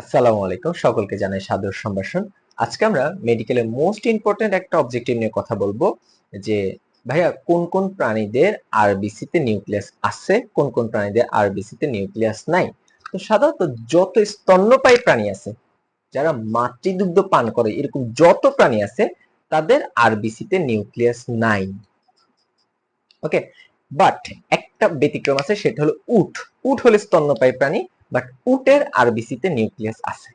আসসালামু আলাইকুম, সকলকে জানাই সাদর সম্ভাষণ। আজকে আমরা মেডিকেলের মোস্ট ইম্পর্টেন্ট একটা অবজেক্টিভ নিয়ে কথা বলব, যে ভাইয়া কোন কোন প্রাণীদের আরবিসিতে নিউক্লিয়াস আছে, কোন কোন প্রাণীদের আরবিসিতে নিউক্লিয়াস নাই। তো সাধারণত যত স্তন্যপায়ী প্রাণী আছে, যারা মাতৃদুগ্ধ পান করে, এরকম যত প্রাণী আছে, তাদের আরবিসিতে নিউক্লিয়াস নাই। ওকে বাট একটা ব্যতিক্রম আছে, সেটা হলো উট। উট হলো স্তন্যপায়ী প্রাণী। বাট উটের আরবিসিতে নিউক্লিয়াস আছে।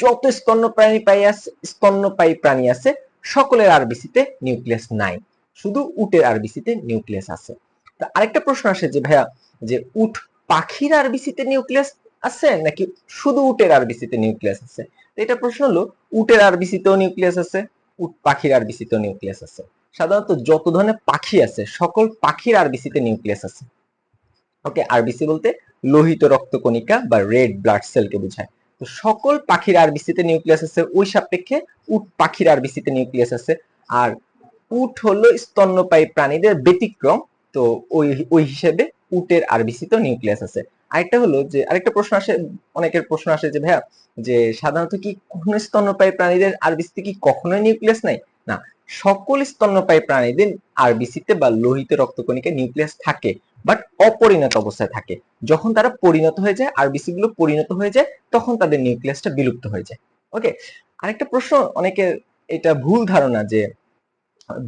যত স্তন্যপ্রাণী প্রাণী আছে স্তন্যপায়ী প্রাণী আছে, সকলের আরবিসিতে নিউক্লিয়াস নাই। শুধু উটের আরবিসিতে নিউক্লিয়াস আছে। তো আরেকটা প্রশ্ন আসে যে, ভাইয়া, যে উট পাখির আরবিসিতে নিউক্লিয়াস আছে, নাকি শুধু উটের আরবিসিতে নিউক্লিয়াস আছে? তো এটা প্রশ্ন হলো, উটের আরবিসিতেও নিউক্লিয়াস আছে, উট পাখির আরবিসিতেও নিউক্লিয়াস আছে। সাধারণত যত ধরনের পাখি আছে, সকল পাখির আরবিসিতে নিউক্লিয়াস আছে। ওকে আরবিসি বলতে লোহিত রক্তকণিকা বা রেড ব্লাড সেলকে বোঝায়। তো সকল পাখির আরবিসিতে নিউক্লিয়াস আছে, ওই সাপেক্ষে উট পাখির আরবিসিতে নিউক্লিয়াস আছে। আর উট হলো স্তন্যপায়ী প্রাণীদের ব্যতিক্রম, তো ওই ওই হিসেবে উটের আরবিসিতেও নিউক্লিয়াস আছে। আরেকটা হলো যে, আরেকটা প্রশ্ন আসে, অনেকের প্রশ্ন আসে যে, ভাইয়া, যে সাধারণত কি কোনো স্তন্যপায়ী প্রাণীদের আরবিসিতে কি কখনোই নিউক্লিয়াস নাই? না সকল স্তন্যপায়ী প্রাণীদের আরবিসিতে বা লোহিত রক্তকণিকায় নিউক্লিয়াস থাকে বাট অপরিণত অবস্থায় থাকে। যখন তারা পরিণত হয়ে যায় আরবিসি গুলো পরিণত হয়ে যায়, তখন তাদের নিউক্লিয়াসটা বিলুপ্ত হয়ে যায়। ওকে আরেকটা প্রশ্ন অনেকের এটা ভুল ধারণা যে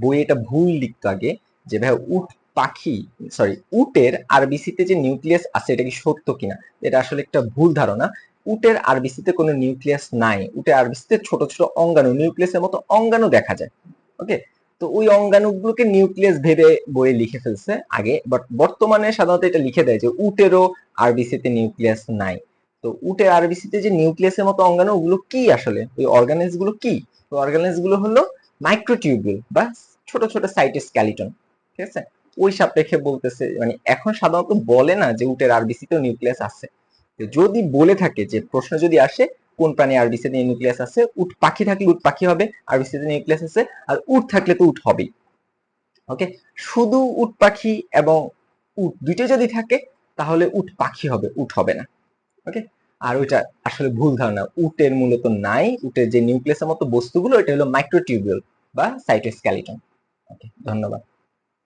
বই এটা ভুল লিখতো আগে যে ভাই উট পাখি সরি উটের আরবিসিতে যে নিউক্লিয়াস আছে, এটা কি সত্য কিনা? এটা আসলে একটা ভুল ধারণা। উটের আরবিসিতে কোনো নিউক্লিয়াস নাই। উটের আরবিসিতে ছোট ছোট অঙ্গাণু, নিউক্লিয়াসের মতো অঙ্গাণু দেখা যায়। ওকে তো ওই অঙ্গাণুগুলোকে নিউক্লিয়াস ভেবে বইয়ে লিখে ফেলছে আগে বাট বর্তমানে সাধারণত এটা লিখে দেয় যে উটেরও আরবিসিতে নিউক্লিয়াস নাই। তো উটের আরবিসিতে যে নিউক্লিয়াসের মতো অঙ্গাণু ওগুলো কি আসলে? ওই অর্গানেজগুলো কি? তো অর্গানেজগুলো হলো মাইক্রোটিউবিউল বা ছোট ছোট সাইটোস্কেলিটন ঠিক আছে? ওই সাপেক্ষে বলতেছে মানে এখন সাধারণত বলে না যে উটের আরবিসিতেও নিউক্লিয়াস আছে। যদি বলে থাকে যে প্রশ্ন যদি আসে কোন প্রাণী আরবিসিতে নিউক্লিয়াস আছে? উট পাখি থাকলে উট পাখি হবে আরবিসিতে নিউক্লিয়াস আছে, আর উট থাকলে তো উট হবেই। ওকে শুধু উট পাখি এবং উট দুইটা যদি থাকে, তাহলে উট পাখি হবে, উট হবে না। ওকে আর ওইটা আসলে ভুল ধারণা। উটের মূলত নাই, উটের যে নিউক্লিয়াসের মতো বস্তুগুলো এটা হলো মাইক্রোটিউবিউল বা সাইটোস্কেলিটন ওকে ধন্যবাদ।